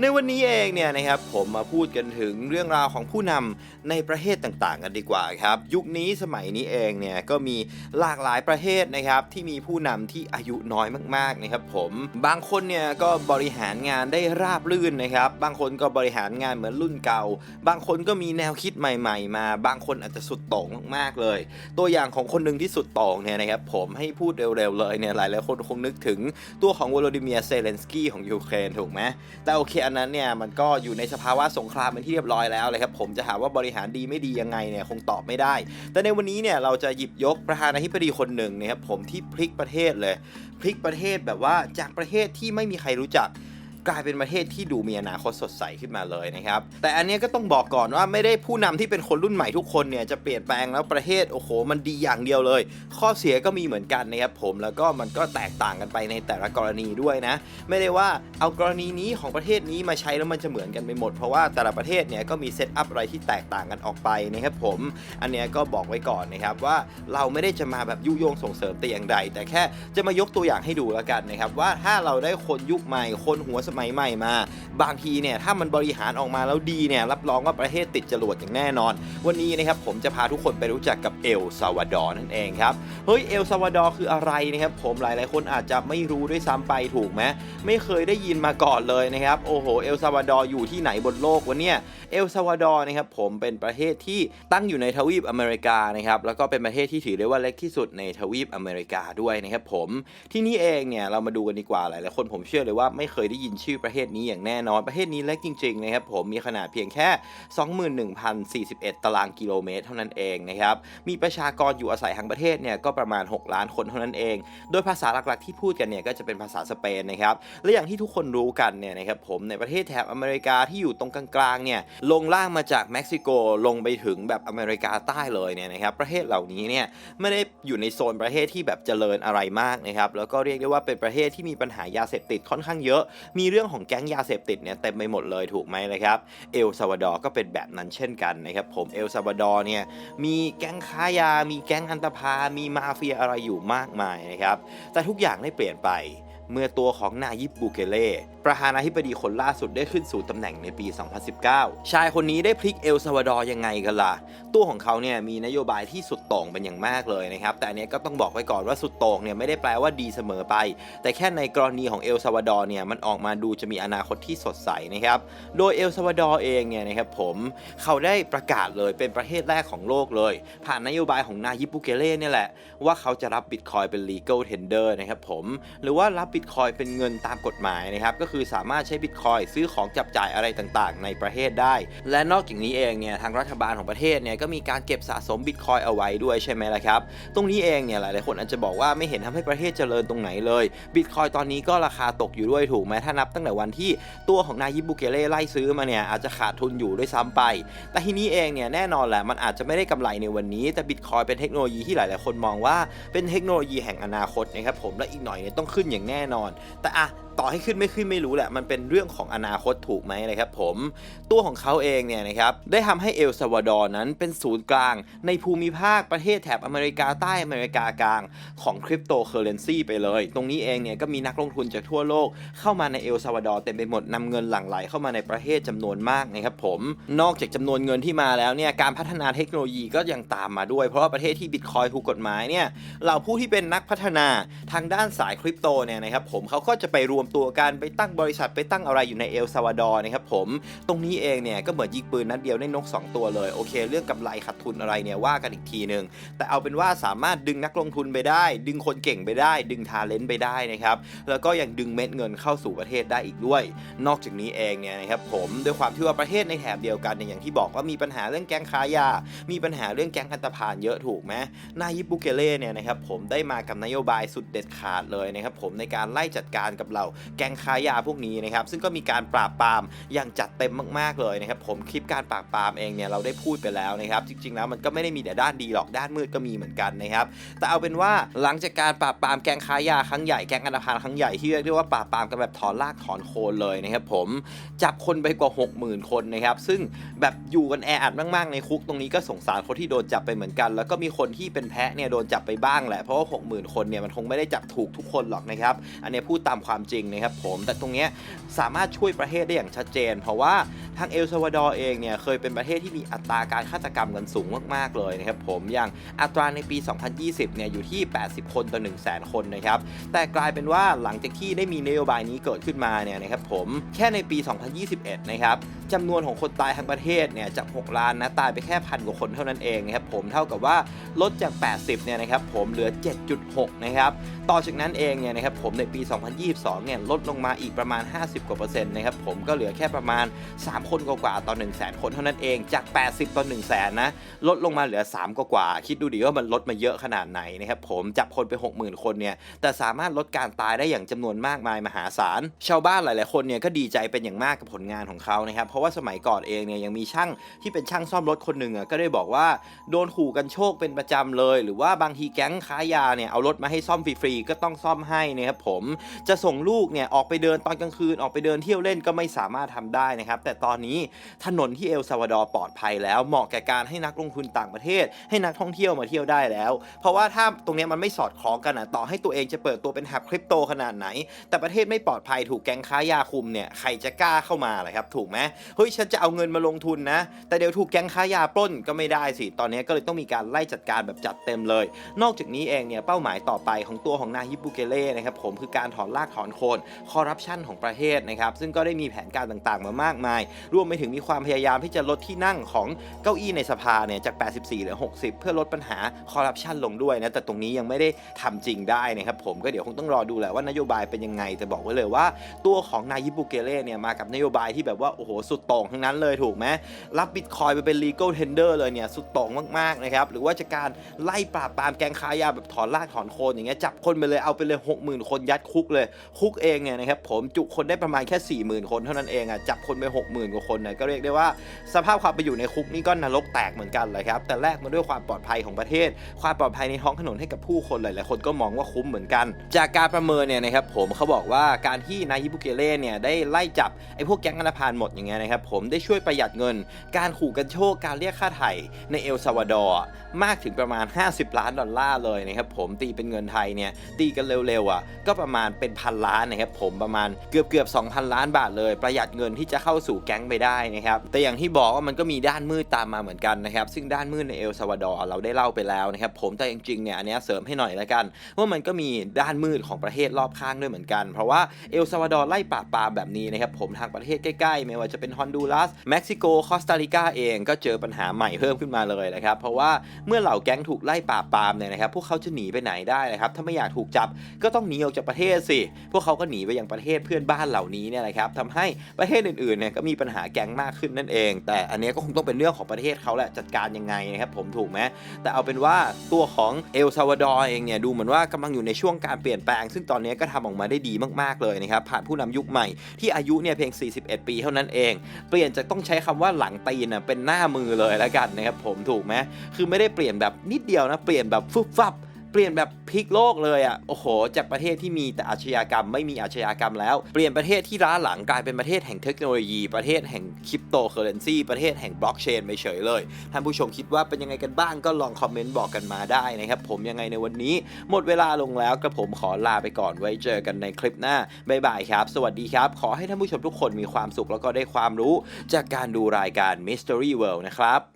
ในวันนี้เองเนี่ยนะครับผมมาพูดกันถึงเรื่องราวของผู้นำในประเทศต่างๆ กันดีกว่าครับยุคนี้สมัยนี้เองเนี่ยก็มีหลากหลายประเทศนะครับที่มีผู้นำที่อายุน้อยมากๆนะครับผมบางคนเนี่ยก็บริหารงานได้ราบรื่นนะครับ บางคนก็บริหารงานเหมือนรุ่นเก่า บางคนก็มีแนวคิดใหม่ ๆ มา บางคนอาจจะสุดโต่งมากๆเลย ตัวอย่างของคนหนึ่งที่สุดโต่งเนี่ยนะครับผมให้พูดเร็วๆเลยเนี่ยหลายๆคนคงนึกถึงตัวของวโลดิเมียร์เซเลนสกี้ของยูเครนถูกไหมแต่โอเคอันนั้นเนี่ยมันก็อยู่ในสภาวะสงครามเป็นที่เรียบร้อยแล้วเลยครับผมจะหาว่าบริหารดีไม่ดียังไงเนี่ยคงตอบไม่ได้ แต่ในวันนี้เนี่ยเราจะหยิบยกประธานาธิบดีคนหนึ่งนะครับผมที่พลิกประเทศเลย พลิกประเทศแบบว่าจากประเทศที่ไม่มีใครรู้จัก กลายเป็นประเทศที่ดูมีอนาคตสดใสขึ้นมาเลยนะครับ แต่อันนี้ก็ต้องบอกก่อนว่าไม่ได้ผู้นำที่เป็นคนรุ่นใหม่ทุกคนเนี่ยจะเปลี่ยนแปลงแล้วประเทศโอ้โห มันดีอย่างเดียวเลย ข้อเสียก็มีเหมือนกันนะครับผมแล้วก็มันก็แตกต่างกันไปในแต่ละกรณีด้วยนะ ไม่ได้ว่าเอากรณีนี้ของประเทศนี้มาใช้แล้วมันจะเหมือนกันไปหมด เพราะว่าแต่ละประเทศเนี่ยก็มีเซตอัพอะไรที่แตกต่างกันออกไปนะครับผม อันนี้ก็บอกไว้ก่อนนะครับว่าเราไม่ได้จะมาแบบยุยงส่งเสริมแต่อย่างใดแต่แค่จะมายกตัวอย่างให้ดูแล้วกันนะครับว่าถ้าเราได้คนยุคใหม่คนหัวสมัยใหม่มา บางทีเนี่ยถ้ามันบริหารออกมาแล้วดีเนี่ยรับรองว่าประเทศติดจรวดอย่างแน่นอน วันนี้นะครับผมจะพาทุกคนไปรู้จักกับเอลซาวาดอร์นั่นเองครับเฮ้ยเอลซาวาดอร์คืออะไรนะครับผมหลายๆ คนอาจจะไม่รู้ด้วยซ้ำไปถูกไหมไม่เคยได้ยินมาก่อนเลยนะครับโอ้โหเอลซาวาดอร์อยู่ที่ไหนบนโลกวะเนี่ยเอลซาวาดอร์นะครับผมเป็นประเทศที่ตั้งอยู่ในทวีปอเมริกานะครับแล้วก็เป็นประเทศที่ถือได้ว่าเล็กที่สุดในทวีปอเมริกาด้วยนะครับผมที่นี่เองเนี่ยเรามาดูกันดีกว่าหลายๆคนผมเชื่อเลยว่าไม่เคยได้ยินชื่อประเทศนี้อย่างแน่นอน ประเทศนี้เล็กจริงๆนะครับผมมีขนาดเพียงแค่ 21,041 ตารางกิโลเมตร เท่านั้นเองนะครับมีประชากรอยู่อาศัยทั้งประเทศเนี่ยก็ประมาณ 6 ล้านคนเท่านั้นเอง โดยภาษาหลักๆที่พูดกันเนี่ยก็จะเป็นภาษาสเปนนะครับและอย่างที่ทุกคนรู้กันเนี่ยนะครับผมในประเทศแถบอเมริกาที่อยู่ตรงกลางๆเนี่ยลงล่างมาจากเม็กซิโกลงไปถึงแบบอเมริกาใต้เลยเนี่ยนะครับประเทศเหล่านี้เนี่ยไม่ได้อยู่ในโซนประเทศที่แบบเจริญอะไรมากนะครับแล้วก็เรียกได้ว่าเป็นประเทศที่มีปัญหายาเสพติดค่อนข้างเยอะมีเรื่องของแก๊งยาเสพติดเนี่ยเต็มไปหมดเลยถูกไหมนะครับเอลซาวาดอร์ก็เป็นแบบนั้นเช่นกันนะครับผมเอลซาวาดอร์เนี่ยมีแก๊งค้ายา มีแก๊งอันตพามีมาเฟียอะไรอยู่มากมายนะครับแต่ทุกอย่างได้เปลี่ยนไป เมื่อตัวของนายิบบูเกเล่ประธานาธิบดีคนล่าสุดได้ขึ้นสู่ตำแหน่งในปี 2019 ชายคนนี้ได้พลิกเอลซาวาดอร์ยังไงกันล่ะ ตัวของเขาเนี่ยมีนโยบายที่สุดโต่งเป็นอย่างมากเลยนะครับ แต่อันนี้ก็ต้องบอกไว้ก่อนว่าสุดโต่งเนี่ยไม่ได้แปลว่าดีเสมอไป แต่แค่ในกรณีของเอลซาวาดอร์เนี่ยมันออกมาดูจะมีอนาคตที่สดใสนะครับ โดยเอลซาวาดอร์เองเนี่ยนะครับผมเขาได้ประกาศเลยเป็นประเทศแรกของโลกเลย ผ่านนโยบายของนายิบบูเกเล่เนี่ยแหละว่าเขาจะรับบิตคอยเป็น legal tender นะครับผมหรือว่ารับบิตคอยเป็นเงินตามกฎหมายนะครับก็คือสามารถใช้บิตคอยซื้อของจับจ่ายอะไรต่างๆ ในประเทศได้ และนอกจากนี้เองเนี่ยทางรัฐบาลของประเทศเนี่ยก็มีการเก็บสะสมบิตคอยเอาไว้ด้วยใช่ไหมล่ะครับ ตรงนี้เองเนี่ยหลายๆคนอาจจะบอกว่าไม่เห็นทำให้ประเทศเจริญตรงไหนเลยบิตคอยตอนนี้ก็ราคาตกอยู่ด้วยถูกไหมถ้านับตั้งแต่วันที่ตัวของนายิบบูเกเล่ไล่ซื้อมาเนี่ยอาจจะขาดทุนอยู่ด้วยซ้ำไป แต่ทีนี้เองเนี่ยแน่นอนแหละมันอาจจะไม่ได้กำไรในวันนี้ แต่บิตคอยเป็นเทคโนโลยีที่หลาย ๆ คนมองว่าเป็นเทคโนโลยีแห่งอนาคตนะครับผมและอีกหน่อยเนี่ยต้องขึ้นอย่างแน่นอน แต่อะ ต่อให้ขึ้นไม่ขึ้นไม่รู้แหละ มันเป็นเรื่องของอนาคตถูกไหมนะครับผม ตัวของเขาเองเนี่ยนะครับ ได้ทำให้เอลซาวาดอร์นั้นเป็นศูนย์กลาง ในภูมิภาคประเทศแถบอเมริกาใต้อเมริกากลางของคริปโตเคอเรนซีไปเลย ตรงนี้เองเนี่ยก็มีนักลงทุนจากทั่วโลก เข้ามาในเอลซาวาดอร์เต็มไปหมดนำเงินหลั่งไหลเข้ามาในประเทศจำนวนมากนะครับผม นอกจากจำนวนเงินที่มาแล้วเนี่ย การพัฒนาเทคโนโลยีก็ยังตามมาด้วย เพราะว่าประเทศที่บิตคอยถูกกฎหมายเนี่ย เหล่าผู้ที่เป็นนักพัฒนาทางด้านสายคริปโตเนี่ยนะครับผมเขาก็จะไปรวมตัวกันไปตั้งบริษัทไปตั้งอะไรอยู่ในเอลซาวาดอร์นะครับผมตรงนี้เองเนี่ยก็เหมือนยิงปืนนัดเดียวได้นก 2 ตัวเลยโอเค เรื่องกำไรขาดทุนอะไรเนี่ยว่ากันอีกทีหนึ่งแต่เอาเป็นว่าสามารถดึงนักลงทุนไปได้ ดึงคนเก่งไปได้ ดึงทาเลนต์ไปได้นะครับแล้วก็ยังดึงเม็ดเงินเข้าสู่ประเทศได้อีกด้วย นอกจากนี้เองเนี่ยนะครับผมด้วยความที่ว่าประเทศในแถบเดียวกันเนี่ยอย่างที่บอกว่ามีปัญหาเรื่องแก๊งค้ายา มีปัญหาเรื่องแก๊งอันตพาลเยอะถูกไหมนายิบุเกเล่เนี่ยนะครับผมได้มากับนโยบายสุดเด็ดขาดเลยนะครับผมในการไล่จัดการกับเหล่าแก๊งค้ายาพวกนี้นะครับซึ่งก็มีการปราบปรามอย่างจัดเต็มมากๆเลยนะครับผมคลิปการปราบปรามเองเนี่ยเราได้พูดไปแล้วนะครับจริงๆแล้วมันก็ไม่ได้มีแต่ด้านดีหรอกด้านมืดก็มีเหมือนกันนะครับแต่เอาเป็นว่าหลังจากการปราบปรามแก๊งค้ายาครั้งใหญ่แก๊งอันธพาลครั้งใหญ่ที่เรียกได้ว่าปราบปรามกันแบบถอนรากถอนโคนเลยนะครับผมจับคนไปกว่า 60,000 คนนะครับซึ่งแบบอยู่กันแออัดมากๆในคุกตรงนี้ก็สงสารคนที่โดนจับไปเหมือนกัน แล้วก็มีคนที่เป็นแพะเนี่ยโดนจับไปบ้างแหละเพราะว่า60,000 คนเนี่ยมันคงไม่ได้จับถูกทุกคนหรอกนะครับอันนี้พูดตามความจริงนะครับผมแต่ตรงนี้สามารถช่วยประเทศได้อย่างชัดเจน เพราะว่าทางเอลซาวาดอร์เองเนี่ยเคยเป็นประเทศที่มีอัตราการฆาตกรรมกันสูงมากๆเลยนะครับผมอย่างอัตราในปี 2020 เนี่ยอยู่ที่ 80 คนต่อ 1 0 0 0 0แคนนะครับแต่กลายเป็นว่าหลังจากที่ได้มีนโยบายนี้เกิดขึ้นมาเนี่ยนะครับผมแค่ในปี 2021 นะครับจำนวนของคนตายทั้งประเทศเนี่ยจาก 6 ล้านนะตายไปแค่พันกว่าคนเท่านั้นเองนะครับผมเท่ากับว่าลดจาก 80 เนี่ยนะครับผมเหลือ 7.6 นะครับต่อจากนั้นเองเนี่ยนะครับผมในปี 2022 เนี่ยลดลงมาอีกประมาณ 50 กว่าเปอร์เซ็นต์นะครับผมก็เหลือแค่ประมาณ 3 คนกว่าๆต่อ 1 0 0 0 0แคนเท่านั้นเองจาก 80 ต่อ 1 0 0 0 0แสนนะลดลงมาเหลือ 3 กว่าๆคิดดูดิว่ามันลดมาเยอะขนาดไหนนะครับผมจับคนไป 60,000 คนเนี่ยแต่สามารถลดการตายได้อย่างจำนวนมากมายมหาศาลชาวบ้านหลายๆคนเนี่ยก็ดีใจเป็นอย่างมากกับผลงานของเขานะครับเพราะว่าสมัยก่อนเองเนี่ยยังมีช่างที่เป็นช่างซ่อมรถคนหนึ่งอะก็ได้บอกว่าโดนขู่กันโชคเป็นประจำเลย หรือว่าบางทีแก๊งค้ายาเนี่ยเอารถมาให้ซ่อมฟรีๆก็ต้องซ่อมให้นะครับผมจะส่งลูกเนี่ยออกไปเดินตอนกลางคืนออกไปเดินเที่ยวเล่นก็ไม่สามารถทำได้นะครับ แต่ตอนนี้ถนนที่เอลซาวาดอร์ปลอดภัยแล้วเหมาะแก่การให้นักลงทุนต่างประเทศ ให้นักท่องเที่ยวมาเที่ยวได้แล้ว เพราะว่าถ้าตรงนี้มันไม่สอดคล้องกันอะต่อให้ตัวเองจะเปิดตัวเป็นหับคริปโตขนาดไหน แต่ประเทศไม่ปลอดภัยถูกแก๊งค้ายาคุมเนี่ยใครจะกล้าเข้ามาล่ะครับถูกไหมเฮ้ยฉันจะเอาเงินมาลงทุนนะ แต่เดี๋ยวถูกแก๊งค้ายาปล้นก็ไม่ได้สิ ตอนนี้ก็เลยต้องมีการไล่จัดการแบบจัดเต็มเลย นอกจากนี้เองเนี่ยเป้าหมายต่อไปของตัวของนายฮิปุเกเล่นะครับผมคือการถอนรากถอนโคนคอร์รัปชันของประเทศนะครับซึ่งก็ได้มีแผนการต่างๆ มามากมาย รวมไปถึงมีความพยายามที่จะลดที่นั่งของเก้าอี้ในสภาเนี่ยจาก 84เหลือ 60 เพื่อลดปัญหาคอร์รัปชันลงด้วยนะแต่ตรงนี้ยังไม่ได้ทำจริงได้นะครับผมก็เดี๋ยวคงต้องรอดูแหละว่านโยบายเป็นยังไงแต่บอกไว้เลยว่า ตัวของนายยิปปุเกเล่เนี่ยมากับนโยบายที่แบบว่าโอ้โหสุดโต่งทั้งนั้นเลยถูกไหมรับบิตคอยไปเป็น legal tender เลยเนี่ยสุดโต่งมากๆนะครับหรือว่าจะการไล่ปราบปรามแก๊งค้ายาแบบถอนรากถอนโคนอย่างเงี้ยจับคนไปเลยเอาไปเลย 60,000 คนยัดคุกเลย คุกเองเนี่ยนะครับผมจุคนได้ประมาณแค่ 40,000 คนเท่านั้นเองอะจับคนไป 60,000 กว่าคนเนี่ยก็เรียกได้ว่าสภาพความไปอยู่ในคุกนี่ก็นรกแตกเหมือนกันเลยครับแต่แลกมาด้วยความปลอดภัยของประเทศ ความปลอดภัยในท้องถนนให้กับผู้คนหลายๆคนก็มองว่าคุ้มเหมือนกัน จากการประเมินเนี่ยนะครับผมเขาบอกว่าการที่นายฮิบุเกเล่เนี่ยได้ไล่จับไอ้พวกแก๊งอันธพาลหมดอย่างเงี้ยนะครับผมได้ช่วยประหยัดเงิน การขู่กันโชคการเรียกค่าไถ่ในเอลซาวาดอร์มากถึงประมาณ 50 ล้านดอลลาร์เลยนะครับผมตีเป็นเงินไทยเนี่ยตีกันเร็วๆอะก็ประมาณเป็นพันล้านนะครับผมประมาณเกือบเกือบ2,000 ล้านบาทเลย ประหยัดเงินที่จะเข้าสู่แก๊งไปได้นะครับแต่อย่างที่บอกว่ามันก็มีด้านมืดตามมาเหมือนกันนะครับซึ่งด้านมืดในเอลซาวาดอร์เราได้เล่าไปแล้วนะครับผมแต่จริงๆเนี่ยอันนี้เสริมให้หน่อยละกัน ว่ามันก็มีด้านมืดของประเทศรอบข้างด้วยเหมือนกัน เพราะว่าเอลซาวาดอร์ไล่ปราบปรามแบบนี้นะครับผมทางประเทศใกล้ๆ ไม่ว่าจะเป็นฮอนดูรัสเม็กซิโกคอสตาริกาเองก็เจอปัญหาใหม่เพิ่มขึ้นมาเลยนะครับเพราะว่าเมื่อเหล่าแก๊งถูกไล่ปราบปรามเนี่ยนะครับพวกเขาจะหนีไปไหนได้นะครับถ้าไม่อยากถูกจับก็ต้องหนีออกจากประเทศสิพวกเขาก็หนีไปยังประเทศเพื่อนบ้านเหล่านี้เนี่ยนะครับทำให้ประเทศอื่นๆเนี่ยก็มีปัญหาแก๊งมากขึ้นนั่นเอง แต่อันเนี้ยก็คงต้องเป็นเรื่องของประเทศเขาแหละจัดการยังไงนะครับผมถูกไหมแต่เอาเป็นว่าตัวของเอลซาวาดอร์เองเนี่ยดูเหมือนว่ากำลังอยู่ในช่วงการเปลี่ยนแปลง ซึ่งตอนนี้ก็ทำออกมาได้ดีมากๆเลยนะครับผ่านผู้นำยุคใหม่ที่อายุเนี่ยเพียง 41 ปีเท่านั้นเอง เปลี่ยนจากต้องใช้คำว่าหลังตีนเป็นหน้ามือเลยแล้วกันนะครับผมถูกไหมคือไม่ได้เปลี่ยนแบบนิดเดียวนะเปลี่ยนแบบฟึบฟับ ปลี่ยนแบบพลิกโลกเลยอะโอ้โห จากประเทศที่มีแต่อาชญากรรมไม่มีอาชญากรรมแล้ว เปลี่ยนประเทศที่ล้าหลังกลายเป็นประเทศแห่งเทคโนโลยี ประเทศแห่งคริปโตเคอเรนซีประเทศแห่งบล็อกเชนไปเฉยเลยท่านผู้ชมคิดว่าเป็นยังไงกันบ้างก็ลองคอมเมนต์บอกกันมาได้นะครับ ผมยังไงในวันนี้ หมดเวลาลงแล้วกระผมขอลาไปก่อนไว้เจอกันในคลิปหน้าบ๊ายบายครับ สวัสดีครับ ขอให้ท่านผู้ชมทุกคนมีความสุขแล้วก็ได้ความรู้ จากการดูรายการ Mystery World นะครับ